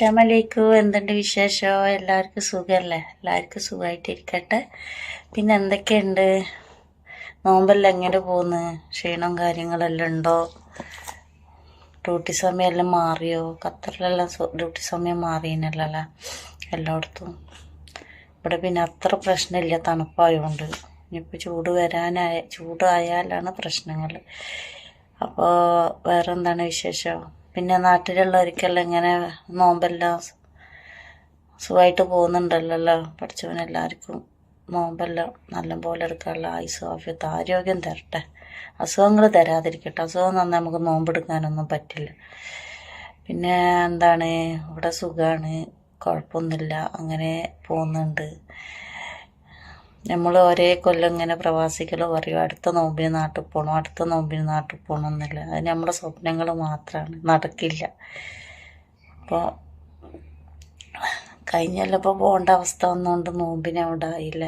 അസ്ലാമലൈക്കും എന്തുണ്ട് വിശേഷമോ എല്ലാവർക്കും സുഖമല്ലേ എല്ലാവർക്കും സുഖമായിട്ടിരിക്കട്ടെ പിന്നെ എന്തൊക്കെയുണ്ട്? നോമ്പെല്ലാം എങ്ങനെ പോകുന്നു ക്ഷീണം കാര്യങ്ങളെല്ലാം ഉണ്ടോ? ഡ്യൂട്ടി സമയമെല്ലാം മാറിയോ? ഖത്തറിലെല്ലാം ഡ്യൂട്ടി സമയം മാറിയെന്നല്ലേ എല്ലായിടത്തും? ഇവിടെ പിന്നെ അത്ര പ്രശ്നമില്ല തണുപ്പായതുകൊണ്ട് ഇനിയിപ്പോൾ ചൂട് വരാനായ ചൂടായാലാണ് പ്രശ്നങ്ങൾ അപ്പോൾ വേറെ എന്താണ് വിശേഷം? പിന്നെ നാട്ടിലുള്ളവർക്കെല്ലാം ഇങ്ങനെ നോമ്പെല്ലാം സുഖമായിട്ട് പോകുന്നുണ്ടല്ലോ പഠിച്ചവനെല്ലാവർക്കും നോമ്പെല്ലാം നല്ലപോലെ എടുക്കാനുള്ള ആയുസ് ആഫ്യത്ത് ആരോഗ്യം തരട്ടെ. അസുഖങ്ങൾ തരാതിരിക്കട്ടെ. അസുഖം തന്നെ നമുക്ക് നോമ്പെടുക്കാനൊന്നും പറ്റില്ല. പിന്നെ എന്താണ്? ഇവിടെ സുഖമാണ് കുഴപ്പമൊന്നുമില്ല. അങ്ങനെ പോകുന്നുണ്ട്. നമ്മൾ ഒരേ കൊല്ലം ഇങ്ങനെ പ്രവാസികൾ പറയും അടുത്ത നോമ്പിന് നാട്ടിൽ പോകണം അടുത്ത നോമ്പിന് നാട്ടിൽ പോകണം എന്നില്ല. അത് നമ്മുടെ സ്വപ്നങ്ങൾ മാത്രമാണ് നടക്കില്ല. അപ്പോൾ കഴിഞ്ഞല്ലപ്പോൾ പോകേണ്ട അവസ്ഥ വന്നുകൊണ്ട് നോമ്പിന് അവിടെ ആയില്ല?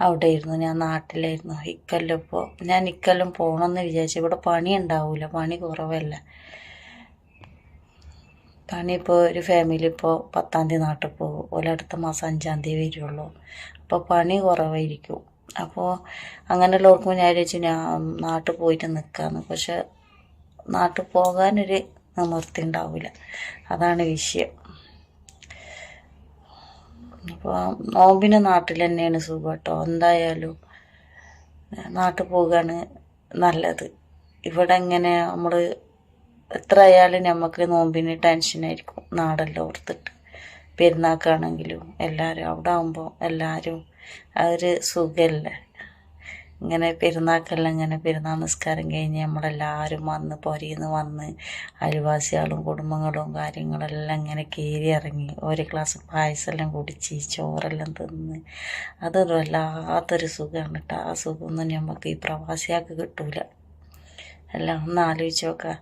അവിടെ ആയിരുന്നു ഞാൻ നാട്ടിലായിരുന്നു. ഇക്കൊല്ലം ഇപ്പോൾ ഞാൻ ഇക്കൊല്ലം പോകണമെന്ന് വിചാരിച്ചു. ഇവിടെ പണി ഉണ്ടാവില്ല പണി കുറവല്ല. പണി ഇപ്പോൾ ഒരു ഫാമിലി ഇപ്പോൾ പത്താം തീയതി നാട്ടിൽ പോകും. ഓല അടുത്ത മാസം അഞ്ചാം തീയതി വരുള്ളൂ. അപ്പോൾ പണി കുറവായിരിക്കും. അപ്പോൾ അങ്ങനെയുള്ളവർക്കും ഞാൻ വിചാരിച്ചു ഞാൻ നാട്ടിൽ പോയിട്ട് നിൽക്കാമെന്ന് പക്ഷെ നാട്ടിൽ പോകാനൊരു നിവൃത്തി ഉണ്ടാവില്ല അതാണ് വിഷയം. അപ്പോൾ നോമ്പിന് നാട്ടിൽ തന്നെയാണ് സുഖം കേട്ടോ. എന്തായാലും നാട്ടിൽ പോവുകയാണ് നല്ലത്. ഇവിടെ ഇങ്ങനെ നമ്മൾ എത്ര ആയാലും നമുക്ക് നോമ്പിന് ടെൻഷനായിരിക്കും. നാടെല്ലാം ഓർത്തിട്ട്. പെരുന്നാക്കാണെങ്കിലും എല്ലാവരും അവിടെ ആകുമ്പോൾ എല്ലാവരും ആ ഒരു സുഖമല്ലേ ഇങ്ങനെ പെരുന്നാക്കെല്ലാം ഇങ്ങനെ പെരുന്നാൾ നിസ്കാരം കഴിഞ്ഞ് നമ്മളെല്ലാവരും വന്ന് പുരയിന്ന് വന്ന് അയൽവാസികളും കുടുംബങ്ങളും കാര്യങ്ങളെല്ലാം ഇങ്ങനെ കയറി ഇറങ്ങി ഒരു ഗ്ലാസ് പായസമെല്ലാം കുടിച്ച് ചോറെല്ലാം തിന്ന്. അതൊരു വല്ലാത്തൊരു സുഖമാണ് കേട്ടോ ആ സുഖമൊന്നും നമുക്ക് ഈ പ്രവാസികൾക്ക് കിട്ടൂല. എല്ലാം ഒന്ന് ആലോചിച്ച് നോക്കാം.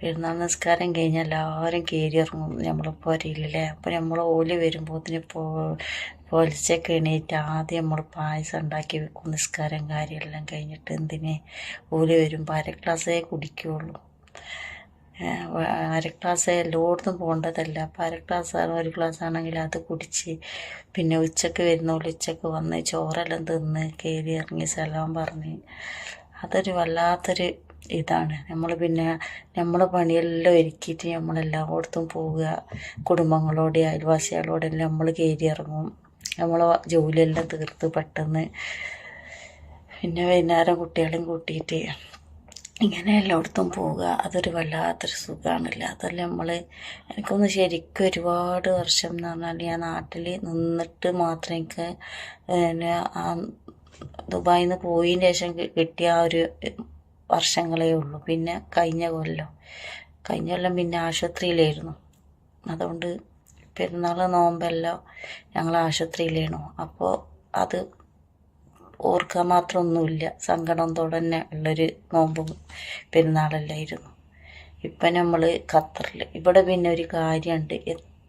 പെരുന്നാൾ നിസ്കാരം കഴിഞ്ഞാൽ എല്ലാവരും കയറി ഇറങ്ങും നമ്മളെ പുരയിലല്ലേ? അപ്പോൾ നമ്മൾ ഓലി വരുമ്പോഴത്തേന് പോ പൊലിച്ചൊക്കെ എണീറ്റ് ആദ്യം നമ്മൾ പായസം ഉണ്ടാക്കി വെക്കും. നിസ്കാരം കാര്യമെല്ലാം കഴിഞ്ഞിട്ട് എന്തിന്? ഓലി വരുമ്പോൾ അര ഗ്ലാസ്സേ കുടിക്കുകയുള്ളൂ അര ഗ്ലാസ് എല്ലായിടത്തും പോകേണ്ടതല്ല അപ്പോൾ അര ഗ്ലാസ് ഒരു ഗ്ലാസ് ആണെങ്കിൽ അത് കുടിച്ച് പിന്നെ ഉച്ചയ്ക്ക് വരുന്ന ഉച്ചയ്ക്ക് വന്ന് ചോറെല്ലാം തിന്ന് കയറി ഇറങ്ങി സ്ഥലം പറഞ്ഞ്. അതൊരു വല്ലാത്തൊരു ഇതാണ്. നമ്മൾ പിന്നെ നമ്മളെ പണിയെല്ലാം ഒരുക്കിയിട്ട് നമ്മളെല്ലായിടത്തും പോവുക. കുടുംബങ്ങളോട് അയൽവാസികളോടെല്ലാം നമ്മൾ കയറി ഇറങ്ങും നമ്മൾ ജോലിയെല്ലാം തീർത്ത് പെട്ടെന്ന്. പിന്നെ വൈകുന്നേരം കുട്ടികളെയും കൂട്ടിയിട്ട് ഇങ്ങനെ എല്ലായിടത്തും പോവുക. അതൊരു വല്ലാത്തൊരു സുഖമാണല്ലോ അതല്ല നമ്മൾ എനിക്കൊന്ന് ശരിക്കും ഒരുപാട് വർഷം എന്ന് പറഞ്ഞാൽ ഞാൻ നാട്ടിൽ നിന്നിട്ട് മാത്രം എനിക്ക് പിന്നെ ആ ദുബായിൽ നിന്ന് പോയതിന് ശേഷം കിട്ടിയ ആ ഒരു വർഷങ്ങളേ ഉള്ളൂ. പിന്നെ കഴിഞ്ഞ കൊല്ലം. കഴിഞ്ഞ കൊല്ലം പിന്നെ ആശുപത്രിയിലായിരുന്നു. അതുകൊണ്ട് പെരുന്നാൾ നോമ്പെല്ലാം ഞങ്ങൾ ആശുപത്രിയിലായിരുന്നു അപ്പോൾ അത് ഓർക്കാൻ മാത്രമൊന്നുമില്ല. സങ്കടം തന്നെ ഉള്ളൊരു നോമ്പും പെരുന്നാളല്ലായിരുന്നു. ഇപ്പം നമ്മൾ ഖത്തറിൽ ഇവിടെ പിന്നെ ഒരു കാര്യമുണ്ട്.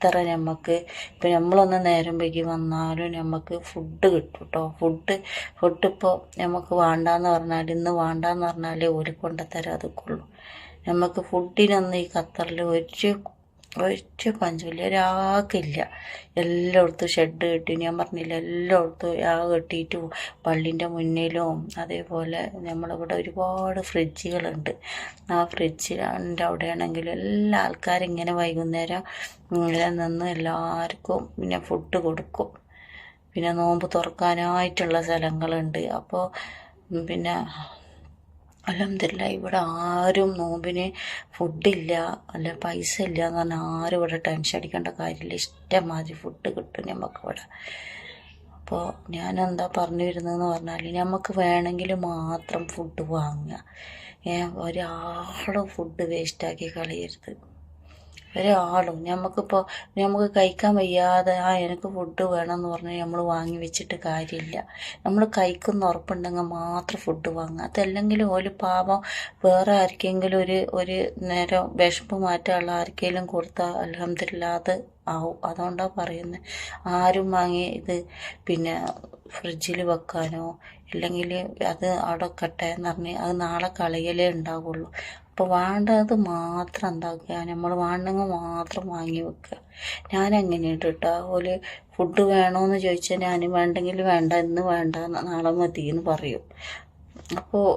എത്ര നമുക്ക് ഇപ്പം നമ്മളൊന്ന് നേരം വൈകി വന്നാലും നമുക്ക് ഫുഡ് കിട്ടും കേട്ടോ ഫുഡ് ഫുഡ് ഇപ്പോൾ നമുക്ക് വേണ്ടാന്ന് പറഞ്ഞാൽ ഇന്ന് വേണ്ടാന്ന് പറഞ്ഞാലേ ഒരു കൊണ്ടുത്തരാതൊക്കെയുള്ളൂ നമുക്ക് ഫുഡിനൊന്നും ഈ ഖത്തറിൽ ഒരു ഒറ്റ പഞ്ചമില്ല ഒരാൾക്കില്ല എല്ലായിടത്തും ഷെഡ് കെട്ടി ഞാൻ പറഞ്ഞില്ല എല്ലായിടത്തും ആ കെട്ടിയിട്ട് പള്ളിന്റെ മുന്നിലും അതേപോലെ നമ്മളിവിടെ ഒരുപാട് ഫ്രിഡ്ജുകളുണ്ട് ആ ഫ്രിഡ്ജിന്റെ അവിടെയാണെങ്കിൽ എല്ലാ ആൾക്കാരും ഇങ്ങനെ വൈകുന്നേരം ഇങ്ങനെ നിന്ന് എല്ലാവർക്കും പിന്നെ ഫുഡ് കൊടുക്കും. പിന്നെ നോമ്പ് തുറക്കാനായിട്ടുള്ള സ്ഥലങ്ങളുണ്ട്. അപ്പോൾ പിന്നെ അലഹമില്ല ഇവിടെ ആരും നോമ്പിന് ഫുഡില്ല അല്ല പൈസ ഇല്ല എന്ന് പറഞ്ഞാൽ ആരും ഇവിടെ ടെൻഷൻ അടിക്കേണ്ട കാര്യമില്ല. ഇഷ്ടംമാതിരി ഫുഡ് കിട്ടും നമുക്ക് ഇവിടെ. അപ്പോൾ ഞാൻ എന്താ പറഞ്ഞു വരുന്നതെന്ന് പറഞ്ഞാൽ നമുക്ക് വേണമെങ്കിൽ മാത്രം ഫുഡ് വാങ്ങുക. ഏ ഒരാളും ഫുഡ് വേസ്റ്റാക്കി കളയരുത്. ഒരാളും. നമുക്കിപ്പോൾ നമുക്ക് കഴിക്കാൻ വയ്യാതെ ആ എനിക്ക് ഫുഡ് വേണം എന്ന് പറഞ്ഞാൽ നമ്മൾ വാങ്ങി വെച്ചിട്ട് കാര്യമില്ല. നമ്മൾ കഴിക്കുന്ന ഉറപ്പുണ്ടെങ്കിൽ മാത്രം ഫുഡ് വാങ്ങുക. അതല്ലെങ്കിൽ ഒരു പാപം വേറെ ആർക്കെങ്കിലും ഒരു ഒരു നേരം വിശപ്പ് മാറ്റാനുള്ള ആർക്കെങ്കിലും കൊടുത്താൽ അലഹമില്ലാതെ ആവും. അതുകൊണ്ടാണ് പറയുന്നത് ആരും വാങ്ങി ഇത് പിന്നെ ഫ്രിഡ്ജിൽ വെക്കാനോ ഇല്ലെങ്കിൽ അത് അവിടെ വെക്കട്ടെ എന്ന് പറഞ്ഞ് അത് നാളെ കളയലേ ഉണ്ടാവുള്ളൂ. അപ്പോൾ വേണ്ടത് മാത്രം എന്താക്കുക? നമ്മൾ വേണ്ടെങ്കിൽ മാത്രം വാങ്ങി വെക്കുക. ഞാൻ എങ്ങനെയുണ്ട് കേട്ടോ. ഒരു ഫുഡ് വേണമെന്ന് ചോദിച്ചാൽ ഞാൻ വേണ്ടെങ്കിൽ വേണ്ട ഇന്ന് വേണ്ട നാളെ മതി എന്ന് പറയും. അപ്പോൾ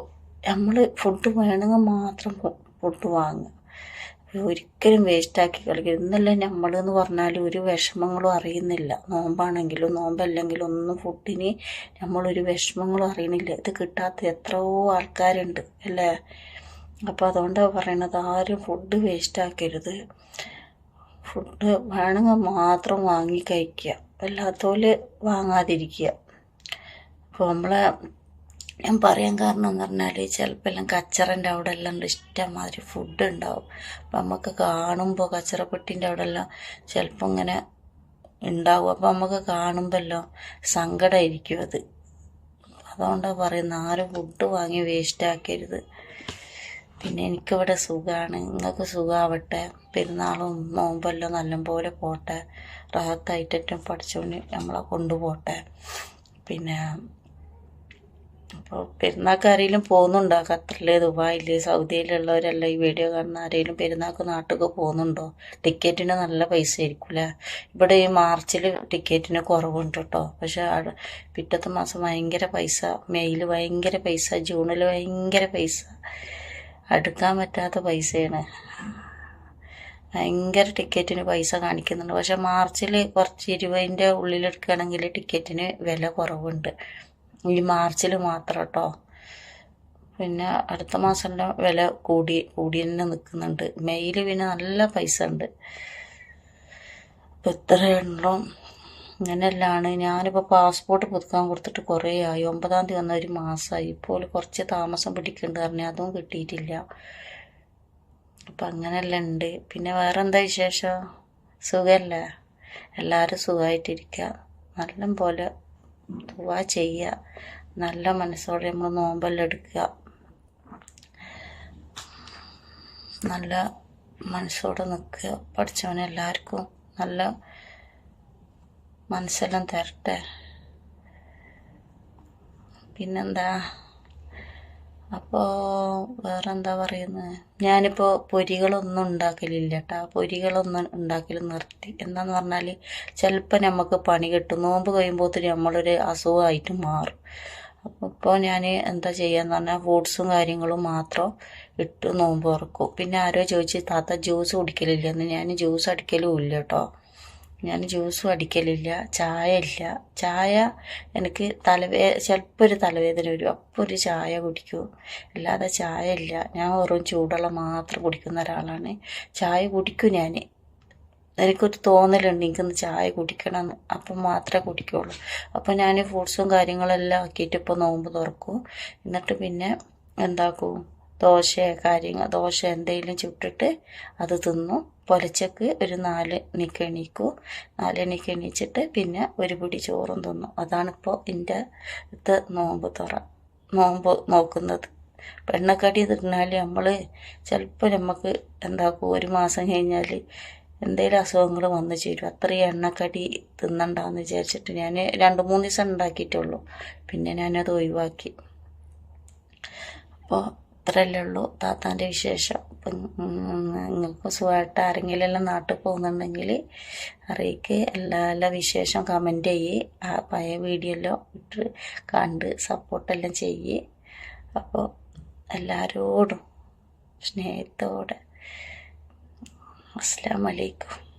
നമ്മൾ ഫുഡ് വേണമെങ്കിൽ മാത്രം ഫുഡ് വാങ്ങുക. ഒരിക്കലും വേസ്റ്റാക്കി കളിക്കരുത്. ഇന്നല്ല നമ്മൾ എന്ന് പറഞ്ഞാൽ ഒരു വിഷമങ്ങളും അറിയുന്നില്ല. നോമ്പാണെങ്കിലും നോമ്പല്ലെങ്കിലും ഒന്നും ഫുഡിന് നമ്മളൊരു വിഷമങ്ങളും അറിയണില്ല. ഇത് കിട്ടാത്ത എത്രയോ ആൾക്കാരുണ്ട്. അല്ലേ? അപ്പോൾ അതുകൊണ്ടാണ് പറയണത് ആരും ഫുഡ് വേസ്റ്റാക്കരുത് ഫുഡ് വേണമെങ്കിൽ മാത്രം വാങ്ങി കഴിക്കുക. അല്ലാത്തോൽ വാങ്ങാതിരിക്കുക. അപ്പോൾ നമ്മളെ ഞാൻ പറയാൻ കാരണം എന്ന് പറഞ്ഞാൽ ചിലപ്പോൾ എല്ലാം കച്ചറന്റെ അവിടെ എല്ലാം ഇഷ്ടംമാതിരി ഫുഡ് ഉണ്ടാവും. അപ്പം നമുക്ക് കാണുമ്പോൾ കച്ചറപ്പെട്ടിന്റെ അവിടെ എല്ലാം ചിലപ്പോൾ ഇങ്ങനെ ഉണ്ടാവും. അപ്പം നമുക്ക് കാണുമ്പോഴല്ലോ സങ്കടമായിരിക്കും അത്. അതുകൊണ്ടാണ് പറയുന്നത് ആരും ഫുഡ് വാങ്ങി വേസ്റ്റ് ആക്കരുത്. പിന്നെ എനിക്കിവിടെ സുഖമാണ് നിങ്ങൾക്ക് സുഖമാവട്ടെ പെരുന്നാളും നോമ്പെല്ലാം നല്ലപോലെ പോട്ടെ. റാഹത്തായിട്ടേറ്റം പഠിച്ചുകൊണ്ട് നമ്മളെ കൊണ്ടുപോട്ടെ. പിന്നെ അപ്പോൾ പെരുന്നാൾക്ക് ആരെങ്കിലും പോകുന്നുണ്ടോ? ഖത്തറിൽ ദുബായിൽ സൗദിയിലുള്ളവരെല്ലാം ഈ വീഡിയോ കാണുന്ന ആരെങ്കിലും പെരുന്നാൾക്ക് നാട്ടിലേക്ക് പോകുന്നുണ്ടോ? ടിക്കറ്റിന് നല്ല പൈസ ആയിരിക്കില്ല ഇവിടെ ഈ മാർച്ചിൽ ടിക്കറ്റിന് കുറവുണ്ട് കേട്ടോ. പക്ഷേ പിറ്റത്തെ മാസം ഭയങ്കര പൈസ മെയ്യിൽ ഭയങ്കര പൈസ ജൂണിൽ ഭയങ്കര പൈസ. അടുക്കാൻ പറ്റാത്ത പൈസയാണ്. ഭയങ്കര ടിക്കറ്റിന് പൈസ കാണിക്കുന്നുണ്ട്. പക്ഷെ മാർച്ചിൽ കുറച്ച് ഇരുപതിന്റെ ഉള്ളിലെടുക്കുകയാണെങ്കിൽ ടിക്കറ്റിന് വില കുറവുണ്ട്. ഈ മാർച്ചിൽ മാത്രം കേട്ടോ. പിന്നെ അടുത്ത മാസമെല്ലാം വില കൂടി കൂടി തന്നെ നിൽക്കുന്നുണ്ട്. മെയ്യിൽ പിന്നെ നല്ല പൈസ ഉണ്ട്. ഇപ്പം ഇത്രയുണ്ടോ ഇങ്ങനെയല്ലാണ് ഞാനിപ്പോൾ പാസ്പോർട്ട് പുതുക്കാൻ കൊടുത്തിട്ട് കുറേ ആയി ഒമ്പതാം തീയതി വന്ന ഒരു മാസമായി ഇപ്പോൾ കുറച്ച് താമസം പിടിക്കുന്നുണ്ട് പറഞ്ഞാൽ അതും കിട്ടിയിട്ടില്ല. അപ്പം അങ്ങനെയെല്ലാം ഉണ്ട് പിന്നെ വേറെ എന്താ വിശേഷം? സുഖമല്ലേ എല്ലാവരും സുഖമായിട്ടിരിക്കുക നല്ല പോലെ ദുവാ ചെയ്യുക നല്ല മനസ്സോടെ നമ്മൾ നോമ്പെല്ലാം എടുക്കുക നല്ല മനസ്സോടെ നിൽക്കുക പഠിച്ചവനെ എല്ലാവർക്കും നല്ല മനസ്സെല്ലാം തരട്ടെ. പിന്നെന്താ? അപ്പോൾ വേറെന്താ പറയുന്നത് ഞാനിപ്പോൾ പൊരികളൊന്നും ഉണ്ടാക്കലില്ല കേട്ടോ പൊരികളൊന്നും ഉണ്ടാക്കൽ നിർത്തി. എന്താന്ന് പറഞ്ഞാൽ ചിലപ്പോൾ നമുക്ക് പണി കിട്ടും. നോമ്പ് കഴിയുമ്പോഴത്തേന് നമ്മളൊരു അസുഖമായിട്ട് മാറും. അപ്പോൾ ഇപ്പോൾ ഞാൻ എന്താ ചെയ്യാന്ന് പറഞ്ഞാൽ ഫ്രൂട്ട്സും കാര്യങ്ങളും മാത്രം ഇട്ട് നോമ്പ് തുറക്കും. പിന്നെ ആരോ ചോദിച്ച് താത്ത ജ്യൂസ് കുടിക്കലില്ലെന്ന്. ഞാൻ ജ്യൂസ് അടിക്കലും ഇല്ല കേട്ടോ ഞാൻ ജ്യൂസും അടിക്കലില്ല ചായ ഇല്ല ചായ എനിക്ക് തലവേ ചിലപ്പോൾ ഒരു തലവേദന വരും. അപ്പോൾ ഒരു ചായ കുടിക്കും. അല്ലാതെ ചായ ഇല്ല ഞാൻ വെറും ചൂടുവെള്ളം മാത്രം കുടിക്കുന്ന ഒരാളാണ്. ചായ കുടിക്കും ഞാൻ എനിക്കൊരു തോന്നലുണ്ട് എനിക്കൊന്ന് ചായ കുടിക്കണമെന്ന് അപ്പം മാത്രമേ കുടിക്കുള്ളൂ. അപ്പോൾ ഞാൻ ഫ്രൂട്ട്സും കാര്യങ്ങളെല്ലാം ആക്കിയിട്ട് ഇപ്പോൾ നോമ്പ് തുറക്കും. എന്നിട്ട് പിന്നെ എന്താക്കും? ദോശ കാര്യങ്ങൾ ദോശ എന്തെങ്കിലും ചുട്ടിട്ട് അത് തിന്നു. പൊലച്ചക്ക് ഒരു നാല് എണിക്ക് എണീക്കും. നാല് എണിക്ക് എണീച്ചിട്ട് പിന്നെ ഒരു പിടി ചോറും തിന്നു. അതാണിപ്പോൾ എന്റെ ഇത് നോമ്പ് തുറ നോമ്പ് നോക്കുന്നത്. പെണ്ണക്കടി തിന്നാൽ നമ്മൾ ചിലപ്പോൾ നമുക്ക് എന്താക്കും ഒരു മാസം കഴിഞ്ഞാൽ എന്തെങ്കിലും അസുഖങ്ങൾ വന്നു ചേരും. അത്രയും എണ്ണക്കടി തിന്നണ്ടെന്ന് വിചാരിച്ചിട്ട് ഞാൻ രണ്ട് മൂന്ന് ദിവസം ഉണ്ടാക്കിയിട്ടുള്ളൂ പിന്നെ ഞാനത് ഒഴിവാക്കി. അപ്പോൾ ഇത്രയല്ലേ ഉള്ളൂ. താത്താന്റെ വിശേഷം. അപ്പം നിങ്ങൾക്ക് സുഖമായിട്ട് ആരെങ്കിലും എല്ലാം നാട്ടിൽ പോകുന്നുണ്ടെങ്കിൽ അറിയിക്ക്. എല്ലാ എല്ലാ വിശേഷം കമന്റ് ചെയ്യ്. ആ പഴയ വീഡിയോ എല്ലാം ഇട്ട് കണ്ട് സപ്പോർട്ടെല്ലാം ചെയ്യ്. അപ്പോൾ എല്ലാവരോടും സ്നേഹത്തോടെ. അസ്സാം വലൈക്കും